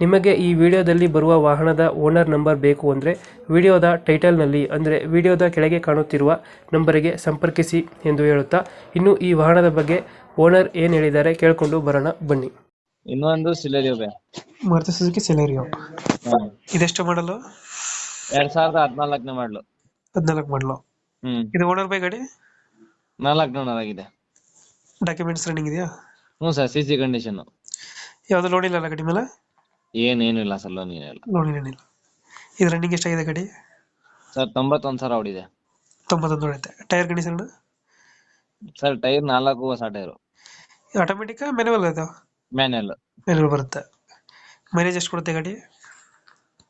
ನಿಮಗೆ ಈ ವಿಡಿಯೋದಲ್ಲಿ ಬರುವ ವಾಹನದ ಓನರ್ ನಂಬರ್ ಬೇಕು ಅಂದರೆ ವಿಡಿಯೋದ ಟೈಟಲ್ನಲ್ಲಿ ಅಂದರೆ ವಿಡಿಯೋದ ಕೆಳಗೆ ಕಾಣುತ್ತಿರುವ ನಂಬರಿಗೆ ಸಂಪರ್ಕಿಸಿ ಎಂದು ಹೇಳುತ್ತಾ ಇನ್ನು ಈ ವಾಹನದ ಬಗ್ಗೆ ಓನರ್ ಏನು ಹೇಳಿದ್ದಾರೆ ಕೇಳಿಕೊಂಡು ಬರೋಣ ಬನ್ನಿ. ಇನ್ನೊಂದು ಸಿಲೇರಿಯೋ ಮಾರುತಿ ಸುಜುಕಿ ಸೆಲೆರಿಯೋ ಇದೆಷ್ಟು ಮಾಡಲು? ಎರಡ್ ಸಾವಿರದ ಹದಿನಾಲ್ಕನೇ ಮಾಡಲು. ಹದಿನಾಲ್ಕು ಮಾಡಲು. ಹ್ಮ್. ಇದು ಓನರ್ ಬೈ ಗಾಡಿ? ನಾಲ್ಕು ಓನರ್ ಆಗಿದೆ. ಡಾಕ್ಯುಮೆಂಟ್ಸ್ ರನ್ನಿಂಗ್ ಇದೆಯಾ? ಹ್ಞೂ ಸರ್ ಸಿ ಸಿ ಕಂಡೀಷನ್ ಯಾವುದು ಲೋನ್ ಇಲ್ಲ ಗಾಡಿ ಮೇಲೆ? ಏನೇನು ಇಲ್ಲ ಸರ್ ಲೋನ್ ಏನಿಲ್ಲ. ಲೋನ್ ಏನಿಲ್ಲ ಇದು ರನ್ನಿಂಗ್ ಎಷ್ಟಾಗಿದೆ ಗಾಡಿ? ಸರ್ ತೊಂಬತ್ತೊಂದು ಸಾವಿರ ಹೊಡಿದೆ ತೊಂಬತ್ತೊಂದು ಹೊಡೆಯುತ್ತೆ ಟೈರ್ ಕಂಡೀಷನ್ ಸರ್ ಟೈರ್ ನಾಲ್ಕು ಹೊಸ ಟೈರು ಆಟೋಮೆಟಿಕ್ ಮ್ಯಾನುವಲ್ ಅದು ಮ್ಯಾನುವಲ್ ಮ್ಯಾನುವಲ್ ಬರುತ್ತೆ. ಮೈಲೇಜ್ ಎಷ್ಟು ಕೊಡುತ್ತೆ ಗಾಡಿ?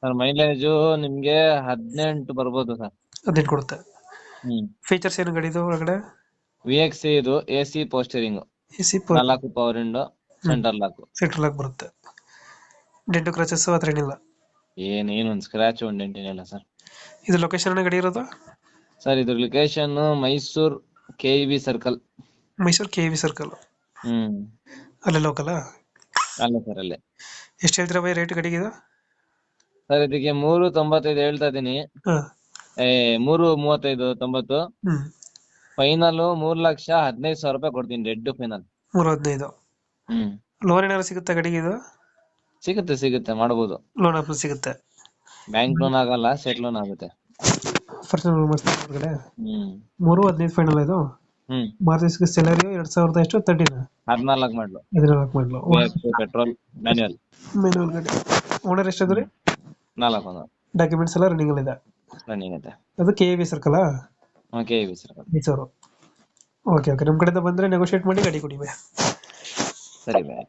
ಸರ್ ಮೈಲೇಜು ನಿಮಗೆ ಹದಿನೆಂಟು ಬರ್ಬೋದು ಸರ್. ಹದಿನೆಂಟು ಕೊಡುತ್ತೆ. ಹ್ಮ್. ಫೀಚರ್ಸ್ ಏನು ಗಾಡಿದು ಒಳಗಡೆ? ವಿ ಎಕ್ಸ್ ಇದು ಎ ಸಿ ಪೋಸ್ಟರಿಂಗ್ ಎ ಸಿ ನಾಲ್ಕು power window centre lock centre lock ಬರುತ್ತೆ. ಡೆಂಟು ಕ್ರಾಚಸ್ ಹತ್ರ ಏನಿಲ್ಲ. ಏನೇನು ಒಂದು ಸ್ಕ್ರಾಚ್ ಒಂದು ಡೆಂಟ್ ಏನಿಲ್ಲ ಸರ್ ಇದು ಲೊಕೇಶನ್ ಗಾಡಿ ಇರೋದು? ಸರ್ ಇದು location Mysore K B circle Mysuru K V circle hmm. ಅಲ್ಲೇ ಲೋಕಲ್ ಅಲ್ಲೇ ಸರ್ ಅಲ್ಲೇ. ಎಷ್ಟು ಹೇಳ್ತೀರಾ ಬೈ ರೇಟ್ ಗಾಡಿಗೆ ಇದು? ಸರ್ ಇದಕ್ಕೆ ಮೂರು ತೊಂಬತ್ತೈದು ಹೇಳ್ತಾ ಇದೀನಿ ಹಾಂ. ಏ ಮೂರು ಮೂವತ್ತೈದು ತೊಂಬತ್ತು. ಹ್ಞೂ ಫೈನಲ್ ಮೂರ್ ಲಕ್ಷ ಹದಿನೈದು ಸಾವಿರ ರೂಪಾಯಿ ಕೊಡ್ತೀನಿ ರೆಡ್ ಫೈನಲ್ ಮೂರು ಹದಿನೈದು. ಹ್ಮ್. ಲೋನ್ ಏನಾದ್ರು ಸಿಗುತ್ತಾ ಗಾಡಿಗೆ ಇದು? ಸಿಗುತ್ತೆ ಸಿಗುತ್ತೆ ಮಾಡಬಹುದು ಲೋನ್ ಆಫರ್ ಸಿಗುತ್ತೆ. ಬ್ಯಾಂಕ್ ಲೋನ್ ಆಗಲ್ಲ ಸೆಟ್ ಲೋನ್ ಆಗುತ್ತೆ. ಪರ್ಸನಲ್ ಲೋನ್ ಮಾಡಿಸ್ತಾರೆ ಹೊರಗಡೆ. ಹ್ಮ್. ಮೂರು ಹದಿನೈದು ಫೈನಲ್ ಇದು. ಹ್ಮ್. ಮಾರುತಿ ಸ್ಯಾಲರಿ ಎರಡ್ ಸಾವಿರದ ಎಷ್ಟು? ತರ್ಟಿನ ಹದ್ನಾಲ್ಕು ಮಾಡ್ಲು. ಹದಿನಾಲ್ಕು ಮಾಡ್ಲು. ಪೆಟ್ರೋಲ್ ಮ್ಯಾನ್ಯಲ್ ಮ್ಯಾನ್ಯಲ್ ಗಾಡಿ. ಓನರ್ ಎಷ್ಟಾದ್ರಿ ನಾಲ್ಕು ಒಂದು ಡಾಕ್ಯುಮೆಂಟ್ಸ್ ಎಲ್ಲ ರನ್ನಿಂಗ್ ಇದೆ ರನ್ನಿಂಗ್ ಇದೆ. ಅದು K circle okay B circle Mysuru okay okay ನಮ್ಮ ಕಡೆಯಿಂದ ಬಂದ್ರೆ ನೆಗೋಷಿಯೇಟ್ ಮಾಡಿ ಗಾಡಿ ಕೊಡಿ ಬೇ. ಸರಿ ಬಾಯ್